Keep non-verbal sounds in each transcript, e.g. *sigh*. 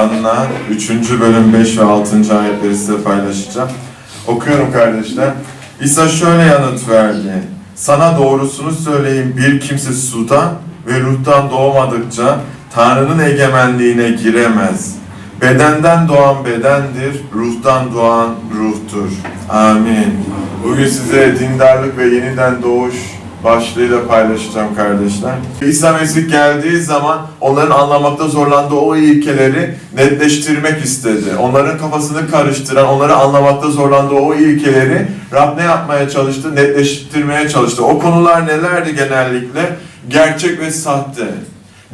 Yuhanna 3. bölüm 5 ve 6. ayetleri size paylaşacağım. Okuyorum kardeşler. İsa şöyle yanıt verdi. Sana doğrusunu söyleyeyim bir kimse sudan ve ruhtan doğmadıkça Tanrı'nın egemenliğine giremez. Bedenden doğan bedendir, ruhtan doğan ruhtur. Amin. Bugün size dindarlık ve yeniden doğuş başlığıyla paylaşacağım kardeşler. İsa Mesih geldiği zaman onların anlamakta zorlandığı o ilkeleri netleştirmek istedi. Onların kafasını karıştıran, onları anlamakta zorlandığı o ilkeleri Rab ne yapmaya çalıştı? Netleştirmeye çalıştı. O konular nelerdi genellikle? Gerçek ve sahte.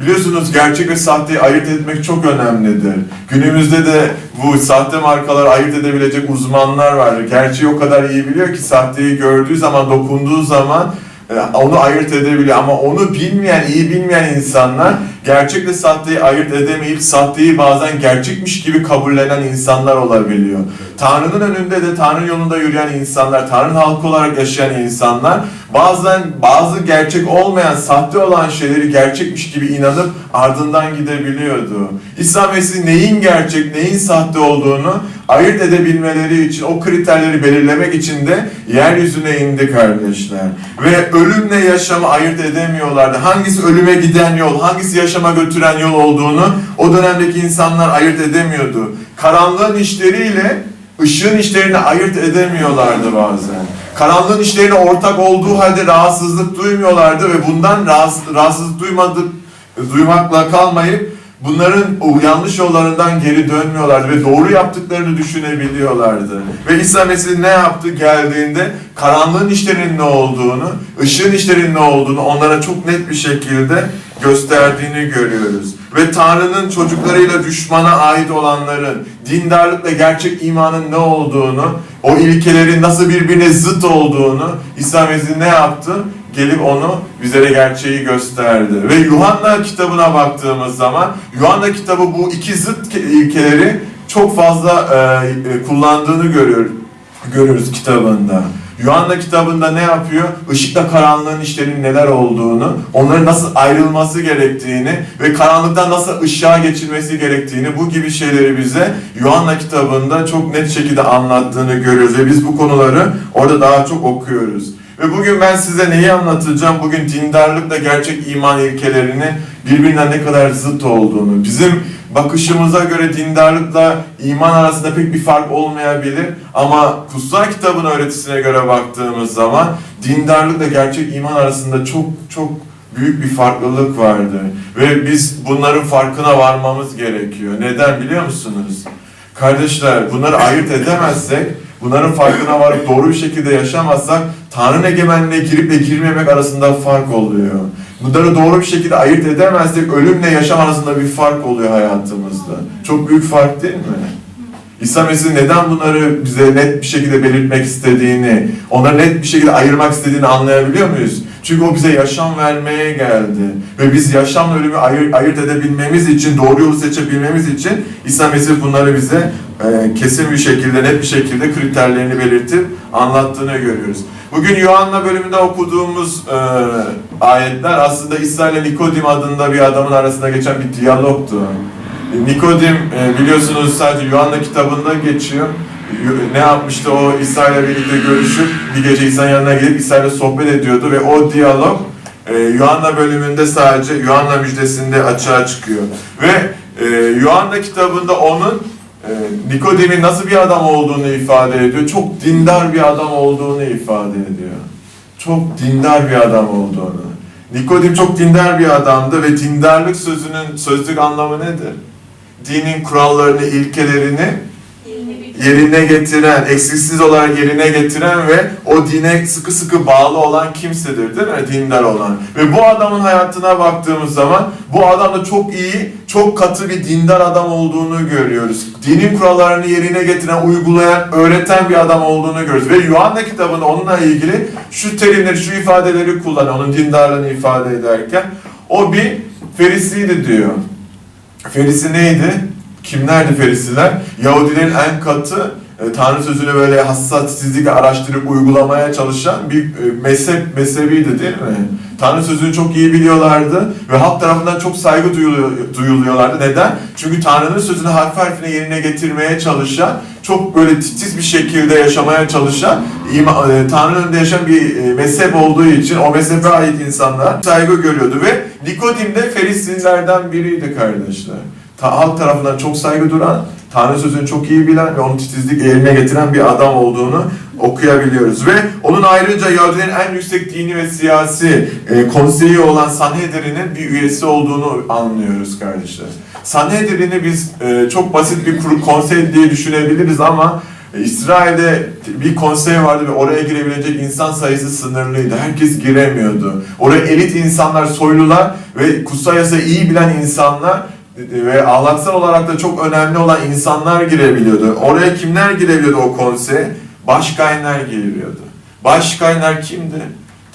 Biliyorsunuz gerçek ve sahteyi ayırt etmek çok önemlidir. Günümüzde de bu sahte markaları ayırt edebilecek uzmanlar vardır. Gerçeği o kadar iyi biliyor ki sahteyi gördüğü zaman, dokunduğu zaman onu ayırt edebiliyor. Ama onu bilmeyen, iyi bilmeyen insanlar gerçekle sahteyi ayırt edemeyip sahteyi bazen gerçekmiş gibi kabullenen insanlar olabiliyor. Tanrı'nın önünde de Tanrı yolunda yürüyen insanlar, Tanrı'nın halkı olarak yaşayan insanlar bazen bazı gerçek olmayan, sahte olan şeyleri gerçekmiş gibi inanıp ardından gidebiliyordu. İsa Mesih neyin gerçek, neyin sahte olduğunu ayırt edebilmeleri için, o kriterleri belirlemek için de yeryüzüne indi kardeşler. Ve ölümle yaşamı ayırt edemiyorlardı. Hangisi ölüme giden yol, hangisi yaşama götüren yol olduğunu o dönemdeki insanlar ayırt edemiyordu. Karanlığın işleriyle ışığın işlerini ayırt edemiyorlardı bazen. Karanlığın işlerine ortak olduğu halde rahatsızlık duymuyorlardı ve bundan rahatsız, rahatsızlık duymadık, duymakla kalmayıp bunların o yanlış yollarından geri dönmüyorlardı ve doğru yaptıklarını düşünebiliyorlardı. Ve İsa Mesih ne yaptı geldiğinde karanlığın işlerinin ne olduğunu, ışığın işlerinin ne olduğunu onlara çok net bir şekilde gösterdiğini görüyoruz. Ve Tanrı'nın çocuklarıyla düşmana ait olanların dindarlıkla gerçek imanın ne olduğunu, o ilkelerin nasıl birbirine zıt olduğunu İsa Mesih ne yaptı? Gelip onu bizlere gerçeği gösterdi. Ve Yuhanna kitabına baktığımız zaman Yuhanna kitabı bu iki zıt ilkeleri çok fazla e, e, kullandığını görüyor, görüyoruz kitabında. Yuhanna kitabında ne yapıyor? Işıkla karanlığın işlerinin neler olduğunu, onların nasıl ayrılması gerektiğini ve karanlıktan nasıl ışığa geçilmesi gerektiğini bu gibi şeyleri bize Yuhanna kitabında çok net şekilde anlattığını görüyoruz ve biz bu konuları orada daha çok okuyoruz. Ve bugün ben size neyi anlatacağım? Bugün dindarlıkla gerçek iman ilkelerinin birbirinden ne kadar zıt olduğunu, bizim bakışımıza göre dindarlıkla iman arasında pek bir fark olmayabilir ama kutsal kitabın öğretisine göre baktığımız zaman dindarlıkla gerçek iman arasında çok çok büyük bir farklılık vardı ve biz bunların farkına varmamız gerekiyor. Neden biliyor musunuz? Kardeşler bunları ayırt edemezsek, bunların farkına varıp doğru bir şekilde yaşamazsak Tanrı'nın egemenliğine girip de girmemek arasında fark oluyor. Bunları doğru bir şekilde ayırt edemezsek ölümle yaşam arasında bir fark oluyor hayatımızda. Çok büyük fark değil mi? İsa Mesih neden bunları bize net bir şekilde belirtmek istediğini, onları net bir şekilde ayırmak istediğini anlayabiliyor muyuz? Çünkü o bize yaşam vermeye geldi. Ve biz yaşamla ölümü ayır, ayırt edebilmemiz için, doğru yolu seçebilmemiz için İsa Mesih bunları bize e, kesin bir şekilde, net bir şekilde kriterlerini belirtip anlattığını görüyoruz. Bugün Yuhanna bölümünde okuduğumuz e, ayetler aslında İsa ile Nikodim adında bir adamın arasında geçen bir diyalogtu. Nikodim e, biliyorsunuz sadece Yuhanna kitabında geçiyor. Ne yapmıştı o İsa ile birlikte görüşüp bir gece İsa'nın yanına gidip İsa ile sohbet ediyordu ve o diyalog e, Yuhanna bölümünde sadece Yuhanna müjdesinde açığa çıkıyor. Ve e, Yuhanna kitabında onun e, Nikodem'in nasıl bir adam olduğunu ifade ediyor. Çok dindar bir adam olduğunu ifade ediyor. Çok dindar bir adam olduğunu. Nikodim çok dindar bir adamdı ve dindarlık sözünün sözlük anlamı nedir? Dinin kurallarını, ilkelerini yerine getiren, eksiksiz olarak yerine getiren ve o dine sıkı sıkı bağlı olan kimsedir değil mi? Dindar olan. Ve bu adamın hayatına baktığımız zaman bu adam da çok iyi, çok katı bir dindar adam olduğunu görüyoruz. Dinin kurallarını yerine getiren, uygulayan, öğreten bir adam olduğunu görüyoruz. Ve Yuhanna kitabında onunla ilgili şu terimleri, şu ifadeleri kullanıyor. Onun dindarlığını ifade ederken. O bir ferisiydi diyor. Ferisi neydi? Kimlerdi Ferisiler? Yahudilerin en katı e, Tanrı sözünü böyle hassasizlikle araştırıp uygulamaya çalışan bir e, mezhep mezhebiydi değil mi? Tanrı sözünü çok iyi biliyorlardı ve halk tarafından çok saygı duyuluyor, duyuluyorlardı. Neden? Çünkü Tanrı'nın sözünü harf harfine yerine getirmeye çalışan, çok böyle titiz bir şekilde yaşamaya çalışan, ima, e, Tanrı'nın önünde yaşayan bir e, mezhep olduğu için o mezhebe ait insanlar saygı görüyordu ve Nikodim de Ferislilerden biriydi kardeşler. Ta, halk tarafından çok saygı duran, Tanrı sözünü çok iyi bilen ve onu titizlik yerine getiren bir adam olduğunu okuyabiliyoruz. Ve onun ayrıca Yahudilerin en yüksek dini ve siyasi e, konseyi olan Sanhedrin'in bir üyesi olduğunu anlıyoruz kardeşler. Sanhedrin'i biz e, çok basit bir kuru konsey diye düşünebiliriz ama e, İsrail'de bir konsey vardı ve oraya girebilecek insan sayısı sınırlıydı. Herkes giremiyordu. Oraya elit insanlar, soylular ve kutsal yasayı iyi bilen insanlar ve ahlaksal olarak da çok önemli olan insanlar girebiliyordu. Oraya kimler girebiliyordu o konseye? Başkaynar giriyordu. Başkaynar kimdi?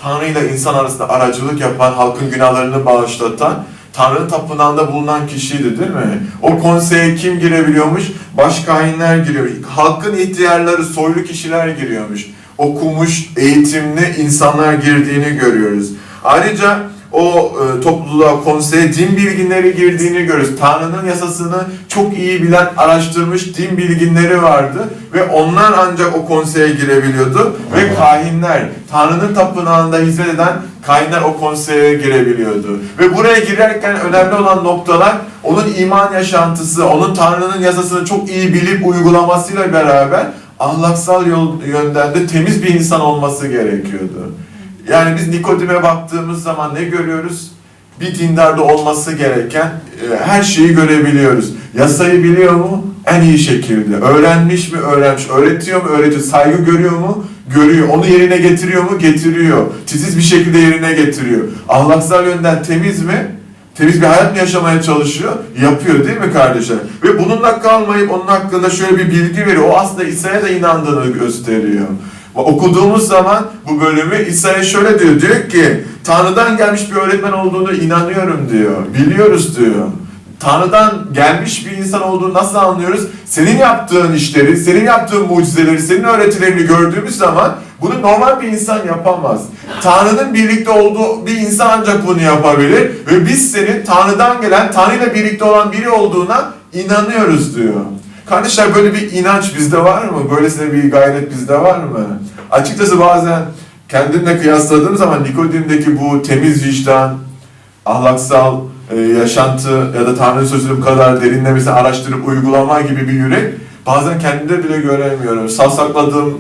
Tanrı ile insan arasında aracılık yapan, halkın günahlarını bağışlatan, Tanrı'nın tapınağında bulunan kişiydi değil mi? O konseye kim girebiliyormuş? Başkayınlar giriyor. Halkın ihtiyarları, soylu kişiler giriyormuş. Okumuş, eğitimli insanlar girdiğini görüyoruz. Ayrıca o e, topluluğa, konseye din bilginleri girdiğini görüyoruz. Tanrı'nın yasasını çok iyi bilen, araştırmış din bilginleri vardı ve onlar ancak o konseye girebiliyordu ve kahinler, Tanrı'nın tapınağında hizmet eden kahinler o konseye girebiliyordu. Ve buraya girerken önemli olan noktalar onun iman yaşantısı, onun Tanrı'nın yasasını çok iyi bilip uygulamasıyla beraber ahlaksal yol, yönden de temiz bir insan olması gerekiyordu. Yani biz Nikodim'e baktığımız zaman ne görüyoruz? Bir dindarda olması gereken e, her şeyi görebiliyoruz. Yasayı biliyor mu? En iyi şekilde. Öğrenmiş mi? Öğrenmiş. Öğretiyor mu? Öğretiyor. Saygı görüyor mu? Görüyor. Onu yerine getiriyor mu? Getiriyor. Titiz bir şekilde yerine getiriyor. Ahlaksal yönden temiz mi? Temiz bir hayat mı yaşamaya çalışıyor? Yapıyor değil mi kardeşler? Ve bununla kalmayıp onun hakkında şöyle bir bilgi veriyor. O aslında İsa'ya da inandığını gösteriyor. Okuduğumuz zaman bu bölümü İsa'ya şöyle diyor. Diyor ki Tanrı'dan gelmiş bir öğretmen olduğunu inanıyorum diyor. Biliyoruz diyor. Tanrı'dan gelmiş bir insan olduğunu nasıl anlıyoruz? Senin yaptığın işleri, senin yaptığın mucizeleri, senin öğretilerini gördüğümüz zaman bunu normal bir insan yapamaz. Tanrı'nın birlikte olduğu bir insan ancak bunu yapabilir ve biz senin Tanrı'dan gelen, Tanrı ile birlikte olan biri olduğuna inanıyoruz diyor. Kardeşler böyle bir inanç bizde var mı? Böylesine bir gayret bizde var mı? Açıkçası bazen kendimle kıyasladığım zaman Nikodim'deki bu temiz vicdan, ahlaksal e, yaşantı ya da Tanrı sözünü bu kadar derinlemesine araştırıp uygulama gibi bir yürek bazen kendimde bile göremiyorum. Savsakladığım,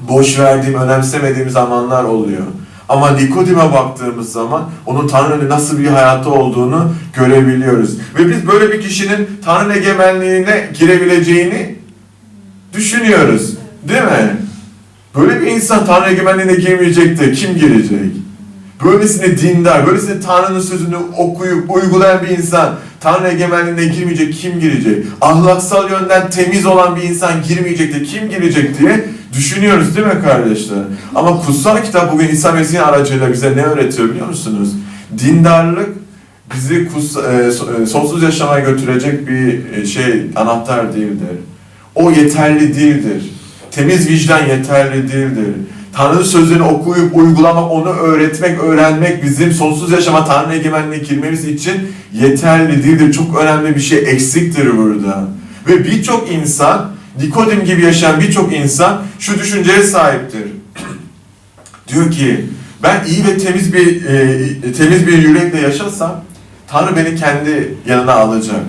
boş verdiğim, önemsemediğim zamanlar oluyor. Ama Nikodim'e baktığımız zaman onun Tanrı'nın nasıl bir hayatı olduğunu görebiliyoruz. Ve biz böyle bir kişinin Tanrı egemenliğine girebileceğini düşünüyoruz. Değil mi? Böyle bir insan Tanrı egemenliğine girmeyecek de kim girecek? Böylesine dindar, böylesine Tanrı'nın sözünü okuyup uygulayan bir insan Tanrı egemenliğine girmeyecek kim girecek? Ahlaksal yönden temiz olan bir insan girmeyecek de kim girecek diye düşünüyoruz değil mi kardeşler? Ama kutsal kitap bugün İsa Mesih'in aracıyla bize ne öğretiyor biliyor musunuz? Dindarlık bizi kus, e, sonsuz yaşamaya götürecek bir e, şey, anahtar değildir. O yeterli değildir. Temiz vicdan yeterli değildir. Tanrı'nın sözlerini okuyup uygulamak, onu öğretmek, öğrenmek bizim sonsuz yaşama Tanrı egemenliğine girmemiz için yeterli değildir. Çok önemli bir şey eksiktir burada. Ve birçok insan, Nikodim gibi yaşayan birçok insan şu düşünceye sahiptir. *clears throat* Diyor ki, ben iyi ve temiz bir e, temiz bir yürekle yaşasam, Tanrı beni kendi yanına alacak.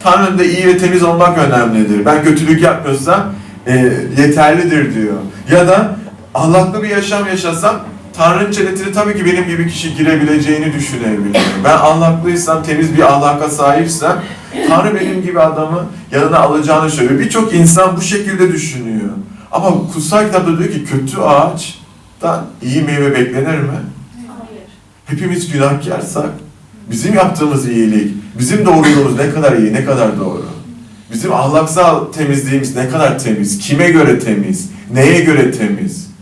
Tanrı'nın da iyi ve temiz olmak önemlidir. Ben kötülük yapmıyorsam e, yeterlidir diyor. Ya da ahlaklı bir yaşam yaşasam Tanrı'nın cennetine tabii ki benim gibi kişi girebileceğini düşünebiliyorum. Ben ahlaklıysam, temiz bir ahlaka sahipsem Tanrı benim gibi adamı yanına alacağını söylüyor. Birçok insan bu şekilde düşünüyor. Ama kutsal kitapta diyor ki kötü ağaçtan iyi meyve beklenir mi? Hayır. Hepimiz günahkarsak bizim yaptığımız iyilik, bizim doğruluğumuz ne kadar iyi, ne kadar doğru? Bizim ahlaksal temizliğimiz ne kadar temiz? Kime göre temiz? Neye göre temiz?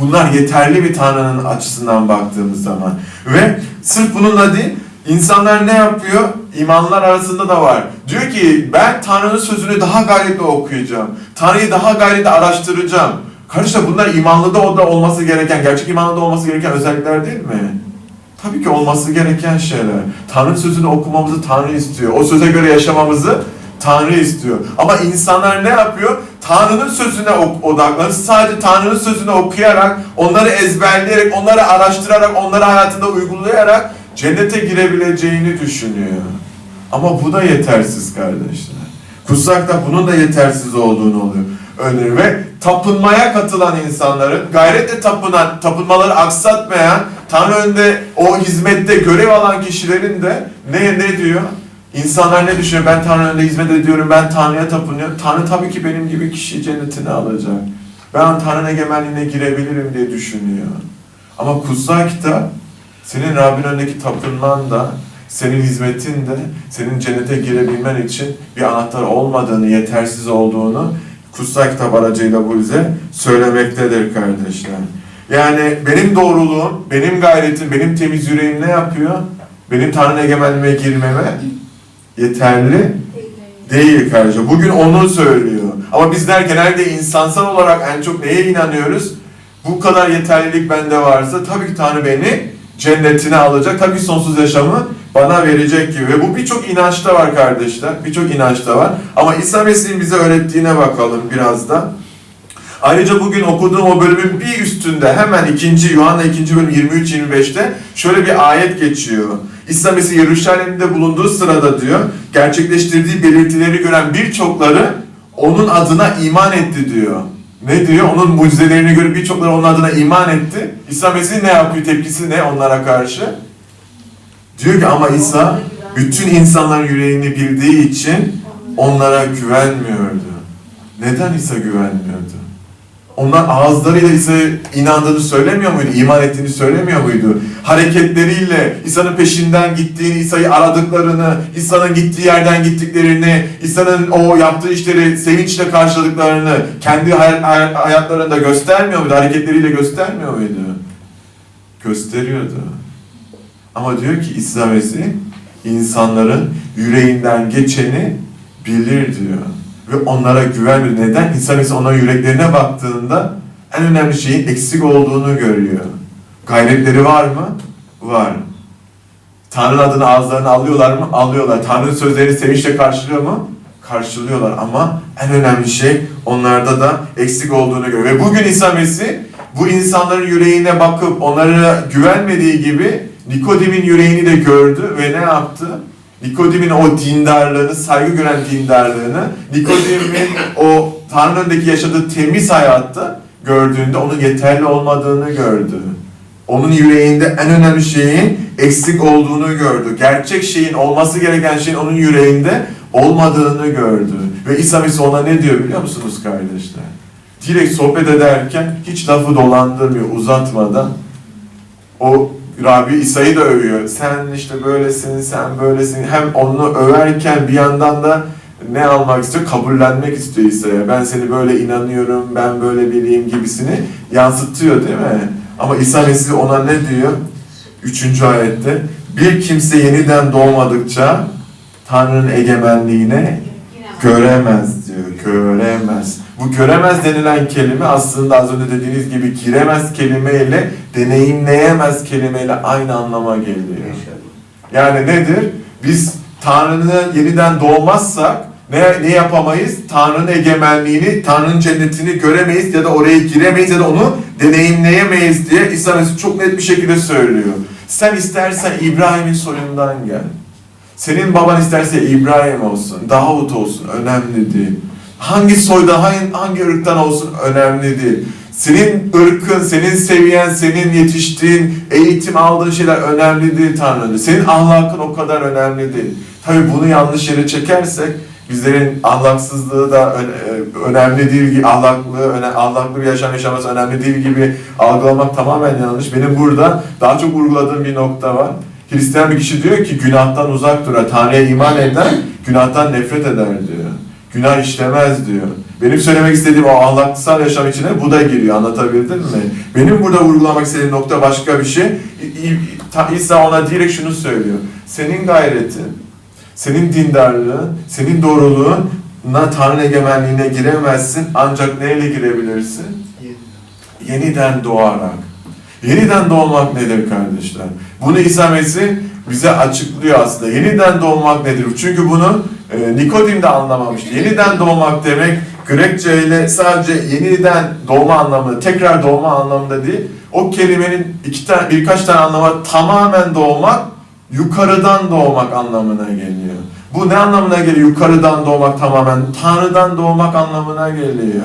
Bunlar yeterli bir Tanrı'nın açısından baktığımız zaman. Ve sırf bununla değil, insanlar ne yapıyor? imanlar arasında da var. Diyor ki ben Tanrı'nın sözünü daha gayretle okuyacağım. Tanrı'yı daha gayretle araştıracağım. Kardeşler bunlar imanlı da o da olması gereken, gerçek imanlı da olması gereken özellikler değil mi? Tabii ki olması gereken şeyler. Tanrı sözünü okumamızı Tanrı istiyor. O söze göre yaşamamızı Tanrı istiyor. Ama insanlar ne yapıyor? Tanrı'nın sözüne odaklanıp sadece Tanrı'nın sözünü okuyarak, onları ezberleyerek, onları araştırarak, onları hayatında uygulayarak cennete girebileceğini düşünüyor. Ama bu da yetersiz kardeşler. Kutsakta bunun da yetersiz olduğunu oluyor. Öneri ve tapınmaya katılan insanların, gayretle tapınan, tapınmaları aksatmayan, Tanrı önünde o hizmette görev alan kişilerin de ne ne diyor? İnsanlar ne düşünüyor? Ben Tanrı önünde hizmet ediyorum, ben Tanrı'ya tapınıyorum. Tanrı tabii ki benim gibi kişiyi cennetine alacak. Ben Tanrı'nın egemenliğine girebilirim diye düşünüyor. Ama kutsal kitap senin Rabbin önündeki tapınman da, senin hizmetin de, senin cennete girebilmen için bir anahtar olmadığını, yetersiz olduğunu kutsal kitap aracıyla bu bize söylemektedir kardeşler. Yani benim doğruluğum, benim gayretim, benim temiz yüreğim ne yapıyor? Benim Tanrı'nın egemenliğine girmeme yeterli değil kardeşim. Bugün onu söylüyor. Ama bizler genelde insansal olarak en çok neye inanıyoruz? Bu kadar yeterlilik bende varsa tabii ki Tanrı beni cennetine alacak. Tabii sonsuz yaşamı bana verecek gibi. Ve bu birçok inançta var kardeşler. Birçok inançta var. Ama İsa Mesih'in bize öğrettiğine bakalım biraz da. Ayrıca bugün okuduğum o bölümün bir üstünde hemen 2. Yuhanna 2. bölüm 23-25'te şöyle bir ayet geçiyor. İsa Mesih Yeruşalim'de bulunduğu sırada diyor, gerçekleştirdiği belirtileri gören birçokları onun adına iman etti diyor. Ne diyor? Onun mucizelerini görüp birçokları onun adına iman etti. İsa Mesih ne yapıyor? Tepkisi ne onlara karşı? Diyor ki ama İsa bütün insanların yüreğini bildiği için onlara güvenmiyordu. Neden İsa güvenmiyordu? Onlar ağızlarıyla İsa'ya inandığını söylemiyor muydu? İman ettiğini söylemiyor muydu? Hareketleriyle İsa'nın peşinden gittiğini, İsa'yı aradıklarını, İsa'nın gittiği yerden gittiklerini, İsa'nın o yaptığı işleri sevinçle karşıladıklarını kendi hay- hay- hayatlarında göstermiyor muydu? Hareketleriyle göstermiyor muydu? Gösteriyordu. Ama diyor ki İsa Mesih insanların yüreğinden geçeni bilir diyor. Ve onlara güvenmiyor. Neden? İsa Mesih onların yüreklerine baktığında en önemli şeyin eksik olduğunu görüyor. Gayretleri var mı? Var. Tanrı'nın adını ağızlarına alıyorlar mı? Alıyorlar. Tanrı'nın sözlerini sevinçle karşılıyor mu? Karşılıyorlar ama en önemli şey onlarda da eksik olduğunu görüyor. Ve bugün İsa Mesih bu insanların yüreğine bakıp onlara güvenmediği gibi Nikodim'in yüreğini de gördü ve ne yaptı? Nikodim'in o dindarlığını, saygı gören dindarlığını, Nikodim'in o Tanrı'nın önündeki yaşadığı temiz hayatta gördüğünde onun yeterli olmadığını gördü. Onun yüreğinde en önemli şeyin eksik olduğunu gördü. Gerçek şeyin, olması gereken şeyin onun yüreğinde olmadığını gördü. Ve İsa Mesih ona ne diyor biliyor musunuz kardeşler? Direkt sohbet ederken hiç lafı dolandırmıyor, uzatmadan. O Rabbi İsa'yı da övüyor. Sen işte böylesin, sen böylesin. Hem onu överken bir yandan da ne almak istiyor? Kabullenmek istiyor İsa'ya. Ben seni böyle inanıyorum, ben böyle biriyim gibisini yansıtıyor değil mi? Ama İsa Mesih ona ne diyor? Üçüncü ayette. Bir kimse yeniden doğmadıkça Tanrı'nın egemenliğine göremez diyor. Göremez. Bu göremez denilen kelime aslında az önce dediğiniz gibi giremez kelimeyle deneyimleyemez kelimeyle aynı anlama geliyor. Yani nedir? Biz Tanrı'nın yeniden doğmazsak ne, ne yapamayız? Tanrı'nın egemenliğini, Tanrı'nın cennetini göremeyiz ya da oraya giremeyiz ya da onu deneyimleyemeyiz diye İsa Mesih çok net bir şekilde söylüyor. Sen istersen İbrahim'in soyundan gel. Senin baban isterse İbrahim olsun, Davut olsun, önemli değil. Hangi soyda, hangi, hangi ırktan olsun önemli değil. Senin ırkın, senin seviyen, senin yetiştiğin, eğitim aldığın şeyler önemli değil Tanrı'nın. Senin ahlakın o kadar önemli değil. Tabii bunu yanlış yere çekersek bizlerin ahlaksızlığı da ö- önemli değil gibi, ahlaklı, ahlaklı bir yaşam yaşaması önemli değil gibi algılamak tamamen yanlış. Benim burada daha çok vurguladığım bir nokta var. Hristiyan bir kişi diyor ki günahtan uzak durar. Tanrı'ya iman eden günahtan nefret eder diyor. Günah işlemez diyor. Benim söylemek istediğim o ahlaksal yaşam içine bu da giriyor. Anlatabildim mi? Benim burada vurgulamak istediğim nokta başka bir şey. İsa ona direkt şunu söylüyor. Senin gayretin, Senin dindarlığın, senin doğruluğunla Tanrı egemenliğine giremezsin. Ancak neyle girebilirsin? Yeniden doğarak. Yeniden doğmak nedir kardeşler? Bunu İsa Mesih bize açıklıyor aslında. Yeniden doğmak nedir? Çünkü bunu e, Nikodim de anlamamıştı. Yeniden doğmak demek Grekçe ile sadece yeniden doğma anlamında, tekrar doğma anlamında değil. O kelimenin iki tane, birkaç tane anlamı. Tamamen doğmak, yukarıdan doğmak anlamına geliyor. Bu ne anlamına geliyor? Yukarıdan doğmak tamamen, Tanrı'dan doğmak anlamına geliyor.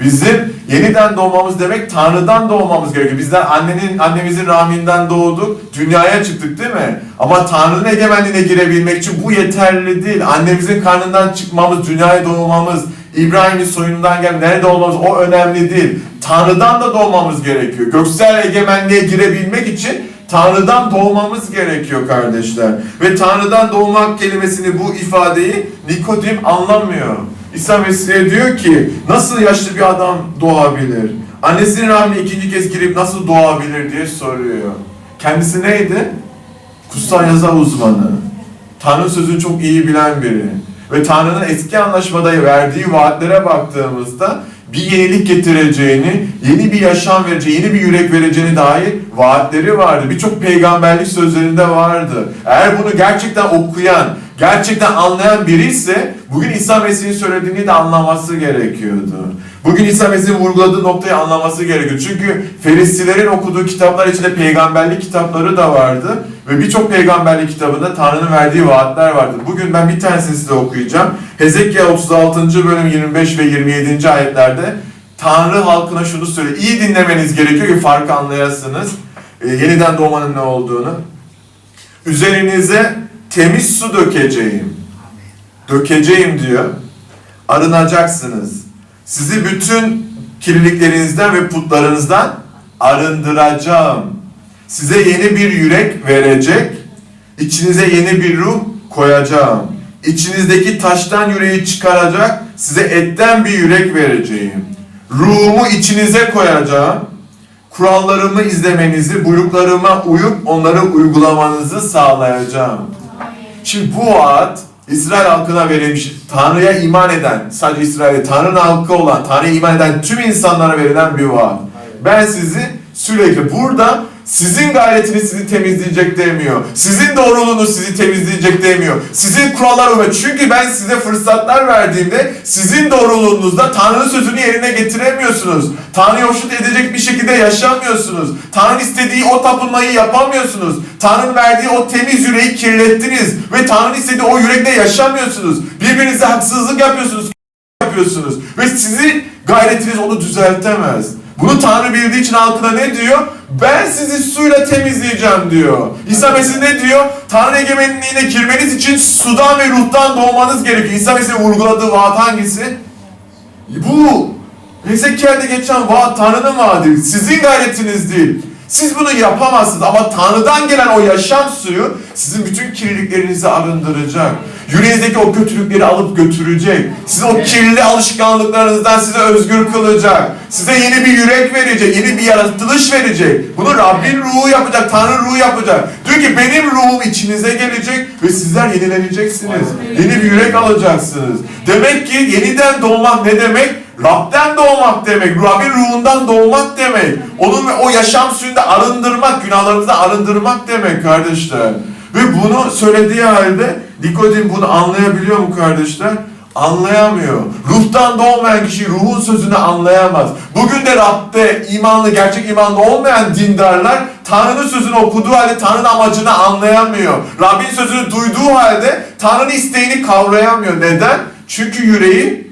Bizim yeniden doğmamız demek Tanrı'dan doğmamız gerekiyor. Bizler annenin annemizin rahminden doğduk, dünyaya çıktık değil mi? Ama Tanrı'nın egemenliğine girebilmek için bu yeterli değil. Annemizin karnından çıkmamız, dünyaya doğmamız, İbrahim'in soyundan gel nerede olmamız o önemli değil. Tanrı'dan da doğmamız gerekiyor. Göksel egemenliğe girebilmek için Tanrı'dan doğmamız gerekiyor kardeşler. Ve Tanrı'dan doğmak kelimesini bu ifadeyi Nikodim anlamıyor. İsa Mesih'e diyor ki nasıl yaşlı bir adam doğabilir? Annesinin rahmine ikinci kez girip nasıl doğabilir diye soruyor. Kendisi neydi? Kutsal yazı uzmanı. Tanrı sözünü çok iyi bilen biri. Ve Tanrı'nın eski anlaşmada verdiği vaatlere baktığımızda bir yenilik getireceğini, yeni bir yaşam vereceğini, yeni bir yürek vereceğini dair vaatleri vardı. Birçok peygamberlik sözlerinde vardı. Eğer bunu gerçekten okuyan, gerçekten anlayan biri ise bugün İsa Mesih'in söylediğini de anlaması gerekiyordu. Bugün İsa Mesih'in vurguladığı noktayı anlaması gerekiyor. Çünkü Ferisilerin okuduğu kitaplar içinde peygamberlik kitapları da vardı. Ve birçok peygamberlik kitabında Tanrı'nın verdiği vaatler vardı. Bugün ben bir tanesini size okuyacağım. Hezekiel 36. bölüm 25 ve 27. ayetlerde Tanrı halkına şunu söylüyor. İyi dinlemeniz gerekiyor ki farkı anlayasınız. Ee, yeniden doğmanın ne olduğunu. Üzerinize temiz su dökeceğim. Dökeceğim diyor. Arınacaksınız. Sizi bütün kirliliklerinizden ve putlarınızdan arındıracağım. Size yeni bir yürek verecek, içinize yeni bir ruh koyacağım. İçinizdeki taştan yüreği çıkaracak, size etten bir yürek vereceğim. Ruhumu içinize koyacağım. Kurallarımı izlemenizi, buyruklarıma uyup onları uygulamanızı sağlayacağım. Şimdi bu vaat İsrail halkına verilmiş, Tanrı'ya iman eden, sadece İsrail'e Tanrı'nın halkı olan, Tanrı'ya iman eden tüm insanlara verilen bir vaat. Ben sizi sürekli burada sizin gayretiniz sizi temizleyecek demiyor. Sizin doğruluğunuz sizi temizleyecek demiyor. Sizin kurallar uyma. Çünkü ben size fırsatlar verdiğimde sizin doğruluğunuzda Tanrı'nın sözünü yerine getiremiyorsunuz. Tanrı'yı hoşnut edecek bir şekilde yaşamıyorsunuz. Tanrı'nın istediği o tapınmayı yapamıyorsunuz. Tanrı'nın verdiği o temiz yüreği kirlettiniz. Ve Tanrı'nın istediği o yürekle yaşamıyorsunuz. Birbirinize haksızlık yapıyorsunuz *laughs* yapıyorsunuz. Ve sizin gayretiniz onu düzeltemez. Bunu Tanrı bildiği için halkına ne diyor? Ben sizi suyla temizleyeceğim diyor. İsa Mesih ne diyor? Tanrı egemenliğine girmeniz için sudan ve ruhtan doğmanız gerekiyor. İsa Mesih'in vurguladığı vaat hangisi? Bu Hezekiel'de geçen vaat Tanrı'nın vaadi. Sizin gayretiniz değil. Siz bunu yapamazsınız ama Tanrı'dan gelen o yaşam suyu sizin bütün kirliliklerinizi arındıracak. Yüreğinizdeki o kötülükleri alıp götürecek. Sizin o kirli alışkanlıklarınızdan sizi özgür kılacak. Size yeni bir yürek verecek, yeni bir yaratılış verecek. Bunu Rabbin ruhu yapacak, Tanrı ruhu yapacak. Diyor ki benim ruhum içinize gelecek ve sizler yenileneceksiniz. Yeni bir yürek alacaksınız. Demek ki yeniden doğmak ne demek? Rab'den doğmak demek, Rabbin ruhundan doğmak demek. Onun o yaşam suyunda arındırmak, günahlarımızda arındırmak demek kardeşler. Ve bunu söylediği halde Nikodim bunu anlayabiliyor mu kardeşler? Anlayamıyor. Ruhtan doğmayan kişi ruhun sözünü anlayamaz. Bugün de Rab'be imanlı, gerçek imanlı olmayan dindarlar Tanrı'nın sözünü okuduğu halde Tanrı'nın amacını anlayamıyor. Rabbin sözünü duyduğu halde Tanrı'nın isteğini kavrayamıyor. Neden? Çünkü yüreği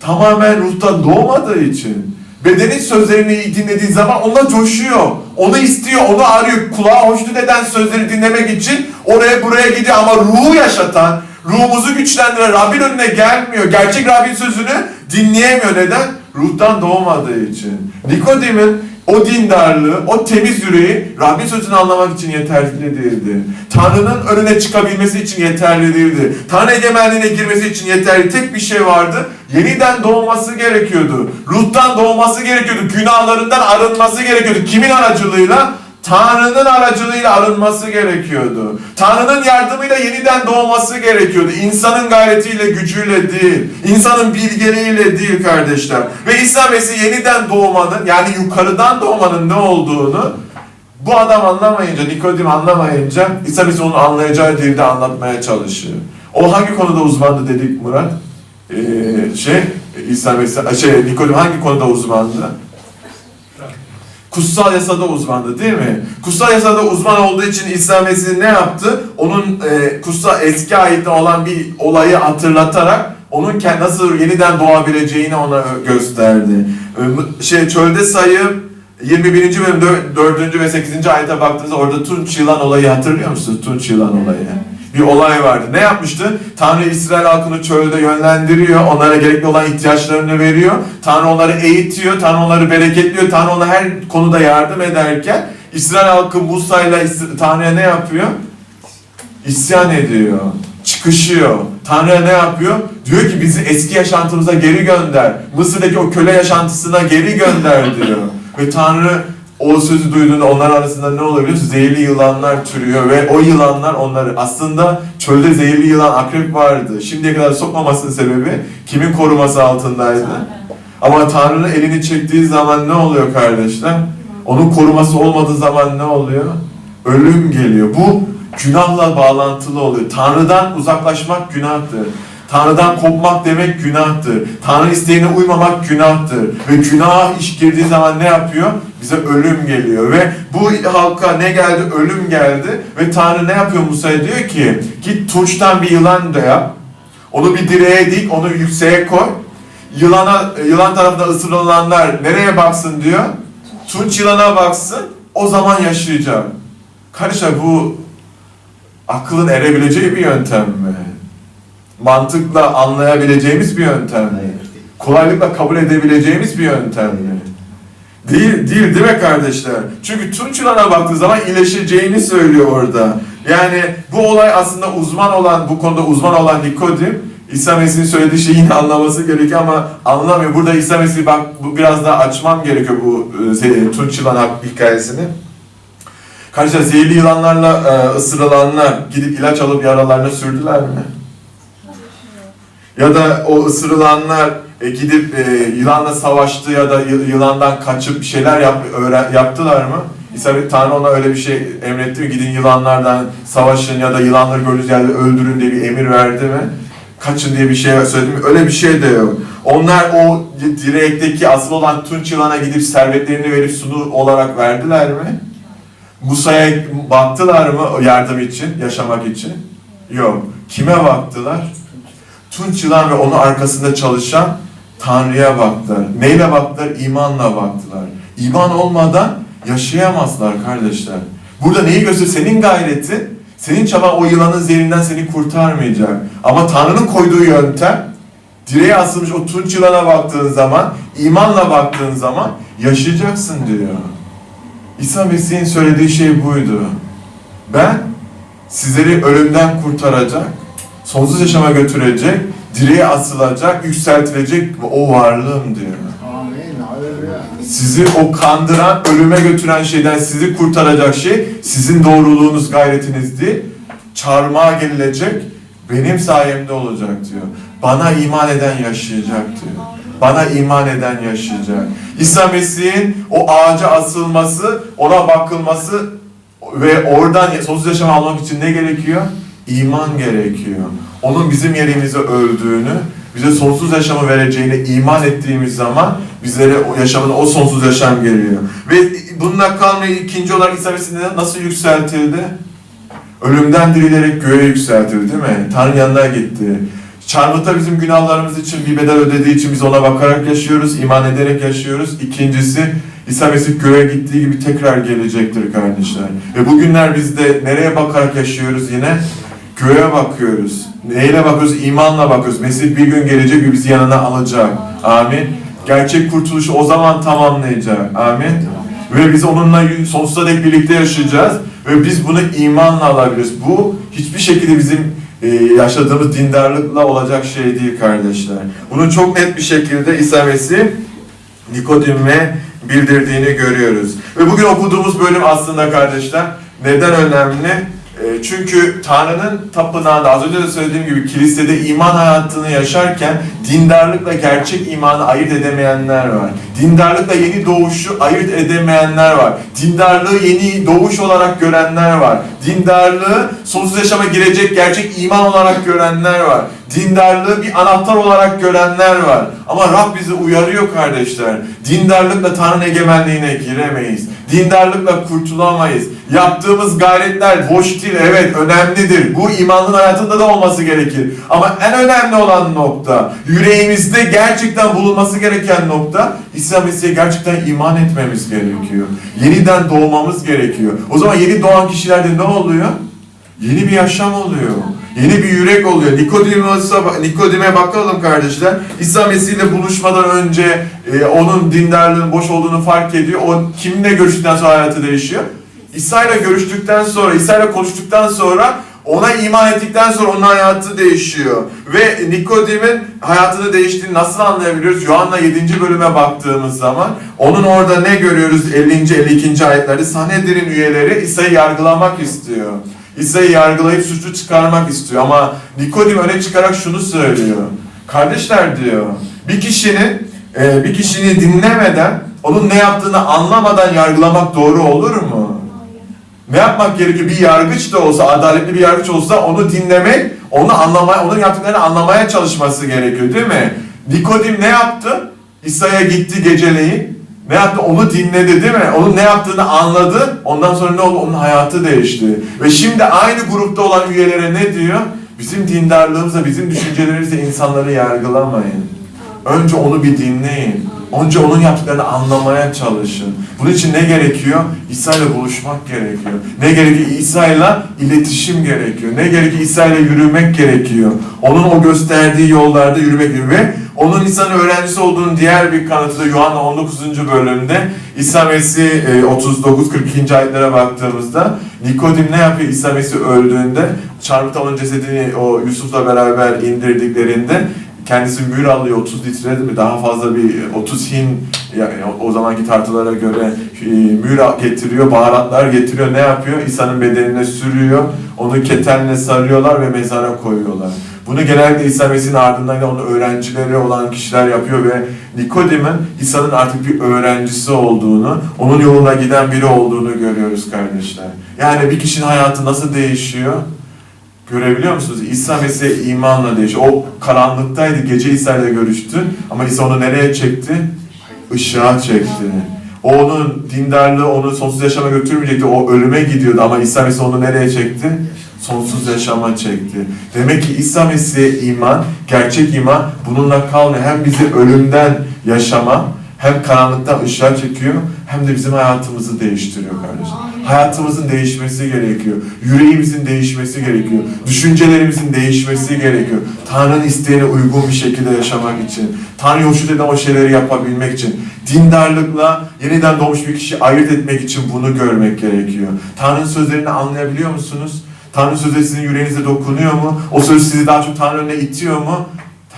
tamamen ruhtan doğmadığı için. Bedenin sözlerini dinlediği zaman ona coşuyor. Onu istiyor, onu arıyor. Kulağa hoşnut eden sözleri dinlemek için oraya buraya gidiyor. Ama ruhu yaşatan, ruhumuzu güçlendiren Rabbin önüne gelmiyor. Gerçek Rabbin sözünü dinleyemiyor. Neden? Ruhtan doğmadığı için. Nikodim'in o dindarlığı, o temiz yüreği Rabbin sözünü anlamak için yeterli değildi. Tanrı'nın önüne çıkabilmesi için yeterli değildi. Tanrı egemenliğine girmesi için yeterli tek bir şey vardı. Yeniden doğması gerekiyordu. Ruhtan doğması gerekiyordu. Günahlarından arınması gerekiyordu. Kimin aracılığıyla? Tanrı'nın aracılığıyla arınması gerekiyordu. Tanrı'nın yardımıyla yeniden doğması gerekiyordu. İnsanın gayretiyle, gücüyle değil. insanın bilgeliğiyle değil kardeşler. Ve İsa Mesih yeniden doğmanın yani yukarıdan doğmanın ne olduğunu bu adam anlamayınca, Nikodim anlamayınca İsa Mesih onu anlayacağı dilde anlatmaya çalışıyor. O hangi konuda uzmandı dedik Murat? Ee, şey, İsa Mesih, şey, Nikodim hangi konuda uzmandı? Kutsal yasada uzmandı değil mi? Kutsal yasada uzman olduğu için İsa Mesih ne yaptı? Onun e, kutsal eski ayetten olan bir olayı hatırlatarak onun nasıl yeniden doğabileceğini ona gösterdi. Şey çölde sayı 21. bölüm 4. ve 8. ayete baktığınızda orada Tunç yılan olayı hatırlıyor musunuz? Tunç yılan olayı. Bir olay vardı. Ne yapmıştı? Tanrı İsrail halkını çölde yönlendiriyor. Onlara gerekli olan ihtiyaçlarını veriyor. Tanrı onları eğitiyor. Tanrı onları bereketliyor. Tanrı ona her konuda yardım ederken İsrail halkı Musa ile Tanrı'ya ne yapıyor? İsyan ediyor. Çıkışıyor. Tanrı'ya ne yapıyor? Diyor ki bizi eski yaşantımıza geri gönder. Mısır'daki o köle yaşantısına geri gönder diyor. Ve Tanrı o sözü duyduğunda onlar arasında ne musun? Zehirli yılanlar türüyor ve o yılanlar onları aslında çölde zehirli yılan akrep vardı. Şimdiye kadar sokmamasının sebebi kimin koruması altındaydı? Ama Tanrı'nın elini çektiği zaman ne oluyor kardeşler? Onun koruması olmadığı zaman ne oluyor? Ölüm geliyor. Bu günahla bağlantılı oluyor. Tanrı'dan uzaklaşmak günahtır. Tanrı'dan kopmak demek günahtır. Tanrı isteğine uymamak günahtır. Ve günah iş girdiği zaman ne yapıyor? Bize ölüm geliyor. Ve bu halka ne geldi? Ölüm geldi. Ve Tanrı ne yapıyor Musa'ya? Diyor ki git tunçtan bir yılan da yap. Onu bir direğe dik, onu yükseğe koy. Yılana, yılan tarafından ısırılanlar nereye baksın diyor? Tunç yılana baksın, o zaman yaşayacak. Kardeşler bu aklın erebileceği bir yöntem mi? Mantıkla anlayabileceğimiz bir yöntem mi? Kolaylıkla kabul edebileceğimiz bir yöntem mi? Değil, değil değil mi kardeşler? Çünkü Tunç baktığı zaman iyileşeceğini söylüyor orada. Yani bu olay aslında uzman olan, bu konuda uzman olan Nikodim, İsa Mesih'in söylediği şeyi yine anlaması gerekiyor ama anlamıyor. Burada İsa Mesih bak bu biraz daha açmam gerekiyor bu e, Tunç yılan hikayesini. Kardeşler zehirli yılanlarla e, ısırılanlar gidip ilaç alıp yaralarına sürdüler mi? Ya da o ısırılanlar e, gidip e, yılanla savaştı ya da yılandan kaçıp bir şeyler yap, öğren, yaptılar mı? İsa Tanrı ona öyle bir şey emretti mi? Gidin yılanlardan savaşın ya da yılanları gördüğünüz yerde öldürün diye bir emir verdi mi? Kaçın diye bir şey söyledi mi? Öyle bir şey de yok. Onlar o direkteki asıl olan tunç yılana gidip servetlerini verip sunu olarak verdiler mi? Musa'ya baktılar mı yardım için, yaşamak için? Yok. Kime baktılar? Tunç yılan ve onun arkasında çalışan Tanrı'ya baktılar. Neyle baktılar? İmanla baktılar. İman olmadan yaşayamazlar kardeşler. Burada neyi gösteriyor? Senin gayreti, senin çaban o yılanın zehrinden seni kurtarmayacak. Ama Tanrı'nın koyduğu yöntem, direğe asılmış o tunç yılana baktığın zaman, imanla baktığın zaman yaşayacaksın diyor. İsa Mesih'in söylediği şey buydu. Ben sizleri ölümden kurtaracak, sonsuz yaşama götürecek, direğe asılacak, yükseltilecek o varlığım diyor. Amin. Sizi o kandıran, ölüme götüren şeyden sizi kurtaracak şey sizin doğruluğunuz, gayretiniz değil. Çarmıha gelilecek, benim sayemde olacak diyor. Bana iman eden yaşayacak diyor. Bana iman eden yaşayacak. İsa Mesih'in o ağaca asılması, ona bakılması ve oradan sonsuz yaşam almak için ne gerekiyor? İman gerekiyor. Onun bizim yerimize öldüğünü, bize sonsuz yaşamı vereceğine iman ettiğimiz zaman bizlere o yaşamın o sonsuz yaşam geliyor. Ve bununla kalmayı ikinci olarak İsa Mesih neden- nasıl yükseltildi? Ölümden dirilerek göğe yükseltildi değil mi? Tanrı yanına gitti. Çarmıhta bizim günahlarımız için bir bedel ödediği için biz ona bakarak yaşıyoruz, iman ederek yaşıyoruz. İkincisi İsa Mesih göğe gittiği gibi tekrar gelecektir kardeşler. Ve bugünler biz de nereye bakarak yaşıyoruz yine? Göğe bakıyoruz. Neyle bakıyoruz? İmanla bakıyoruz. Mesih bir gün gelecek ve bizi yanına alacak. Amin. Gerçek kurtuluşu o zaman tamamlayacak. Amin. Ve biz onunla sonsuza dek birlikte yaşayacağız. Ve biz bunu imanla alabiliriz. Bu hiçbir şekilde bizim e, yaşadığımız dindarlıkla olacak şey değil kardeşler. Bunu çok net bir şekilde İsa Mesih Nikodim ve bildirdiğini görüyoruz. Ve bugün okuduğumuz bölüm aslında kardeşler neden önemli? E, Çünkü Tanrı'nın tapınağında az önce de söylediğim gibi kilisede iman hayatını yaşarken dindarlıkla gerçek imanı ayırt edemeyenler var. Dindarlıkla yeni doğuşu ayırt edemeyenler var. Dindarlığı yeni doğuş olarak görenler var. Dindarlığı sonsuz yaşama girecek gerçek iman olarak görenler var. Dindarlığı bir anahtar olarak görenler var. Ama Rab bizi uyarıyor kardeşler. Dindarlıkla Tanrı'nın egemenliğine giremeyiz. Dindarlıkla kurtulamayız. Yaptığımız gayretler boş değil, evet önemlidir. Bu imanın hayatında da olması gerekir. Ama en önemli olan nokta, yüreğimizde gerçekten bulunması gereken nokta, İsa Mesih'e gerçekten iman etmemiz gerekiyor. Yeniden doğmamız gerekiyor. O zaman yeni doğan kişilerde ne oluyor? Yeni bir yaşam oluyor. Yeni bir yürek oluyor. Nikodimos'a, Nikodim'e bakalım kardeşler. İsa Mesih ile buluşmadan önce e, onun dindarlığının boş olduğunu fark ediyor. O kiminle görüştükten sonra hayatı değişiyor? İsa ile görüştükten sonra, İsa ile konuştuktan sonra ona iman ettikten sonra onun hayatı değişiyor. Ve Nikodim'in hayatını değiştiğini nasıl anlayabiliyoruz? Yuhanna 7. bölüme baktığımız zaman onun orada ne görüyoruz 50. 52. ayetlerde? Sanhedrin üyeleri İsa'yı yargılamak istiyor. İsa'yı yargılayıp suçlu çıkarmak istiyor ama Nikodim öne çıkarak şunu söylüyor. Kardeşler diyor, bir kişinin e, bir kişini dinlemeden, onun ne yaptığını anlamadan yargılamak doğru olur mu? Ne yapmak gerekiyor? Bir yargıç da olsa, adaletli bir yargıç olsa onu dinlemek, onu anlamaya, onun yaptıklarını anlamaya çalışması gerekiyor değil mi? Nikodim ne yaptı? İsa'ya gitti geceleyin. Ne yaptı? Onu dinledi değil mi? Onun ne yaptığını anladı. Ondan sonra ne oldu? Onun hayatı değişti. Ve şimdi aynı grupta olan üyelere ne diyor? Bizim dindarlığımızla, bizim düşüncelerimizle insanları yargılamayın. Önce onu bir dinleyin. Önce onun yaptıklarını anlamaya çalışın. Bunun için ne gerekiyor? İsa ile buluşmak gerekiyor. Ne gerekiyor? İsa ile iletişim gerekiyor. Ne gerekiyor? İsa ile yürümek gerekiyor. Onun o gösterdiği yollarda yürümek gerekiyor. Onun İsa'nın öğrencisi olduğunun diğer bir kanıtı da Yuhanna 19. bölümde İsa Mesih e, 39-42. ayetlere baktığımızda Nikodim ne yapıyor İsa Mesih öldüğünde çarmıhta onun cesedini o Yusuf'la beraber indirdiklerinde kendisi mühür alıyor 30 litre değil mi? Daha fazla bir 30 hin yani o- o zamanki tartılara göre e, mühür getiriyor, baharatlar getiriyor. Ne yapıyor? İsa'nın bedenine sürüyor. Onu ketenle sarıyorlar ve mezara koyuyorlar. Bunu genellikle İsa Mesih'in ardından da onun öğrencileri olan kişiler yapıyor ve Nikodim'in İsa'nın artık bir öğrencisi olduğunu, onun yoluna giden biri olduğunu görüyoruz kardeşler. Yani bir kişinin hayatı nasıl değişiyor? Görebiliyor musunuz? İsa Mesih imanla değişiyor. O karanlıktaydı, gece İsa ile görüştü. Ama İsa onu nereye çekti? Işığa çekti. O onun dindarlığı onu sonsuz yaşama götürmeyecekti. O ölüme gidiyordu ama İsa Mesih onu nereye çekti? Sonsuz yaşama çekti. Demek ki İsa Mesih'e iman, gerçek iman bununla kalmıyor. Hem bizi ölümden yaşama, hem karanlıktan ışığa çekiyor, hem de bizim hayatımızı değiştiriyor kardeşim. Hayatımızın değişmesi gerekiyor. Yüreğimizin değişmesi gerekiyor. Düşüncelerimizin değişmesi gerekiyor. Tanrı'nın isteğine uygun bir şekilde yaşamak için. Tanrı hoşnut eden o şeyleri yapabilmek için. Dindarlıkla yeniden doğmuş bir kişi ayırt etmek için bunu görmek gerekiyor. Tanrı'nın sözlerini anlayabiliyor musunuz? Tanrı'nın sözleri sizin yüreğinize dokunuyor mu? O söz sizi daha çok Tanrı önüne itiyor mu?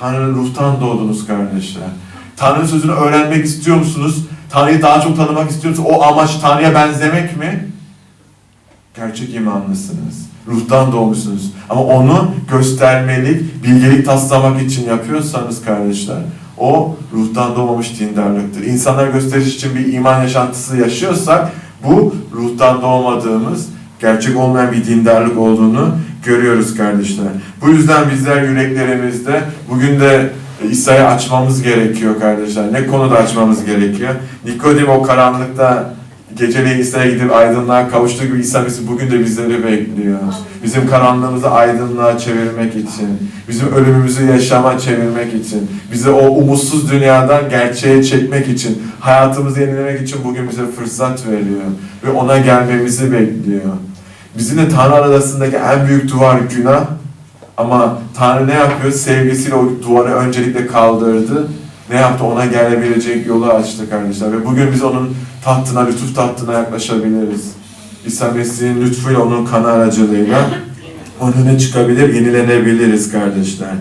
Tanrı'nın ruhtan doğdunuz kardeşler. Tanrı'nın sözünü öğrenmek istiyor musunuz? Tanrı'yı daha çok tanımak istiyor musunuz? O amaç Tanrı'ya benzemek mi? Gerçek imanlısınız. Ruhtan doğmuşsunuz. Ama onu göstermelik, bilgelik taslamak için yapıyorsanız kardeşler, o ruhtan doğmamış dindarlıktır. İnsanlara gösteriş için bir iman yaşantısı yaşıyorsak, bu ruhtan doğmadığımız, gerçek olmayan bir dindarlık olduğunu görüyoruz kardeşler. Bu yüzden bizler yüreklerimizde bugün de İsa'yı açmamız gerekiyor kardeşler. Ne konuda açmamız gerekiyor? Nikodim o karanlıkta geceleyin İsa'ya gidip aydınlığa kavuştuğu gibi İsa Mesih bugün de bizleri bekliyor. Bizim karanlığımızı aydınlığa çevirmek için, bizim ölümümüzü yaşama çevirmek için, bizi o umutsuz dünyadan gerçeğe çekmek için, hayatımızı yenilemek için bugün bize fırsat veriyor ve ona gelmemizi bekliyor. Bizimle Tanrı arasındaki en büyük duvar günah ama Tanrı ne yapıyor? Sevgisiyle o duvarı öncelikle kaldırdı. Ne yaptı? Ona gelebilecek yolu açtı kardeşler. Ve bugün biz onun tahtına, lütuf tahtına yaklaşabiliriz. İsa Mesih'in lütfuyla onun kanı aracılığıyla önüne çıkabilir, yenilenebiliriz kardeşler.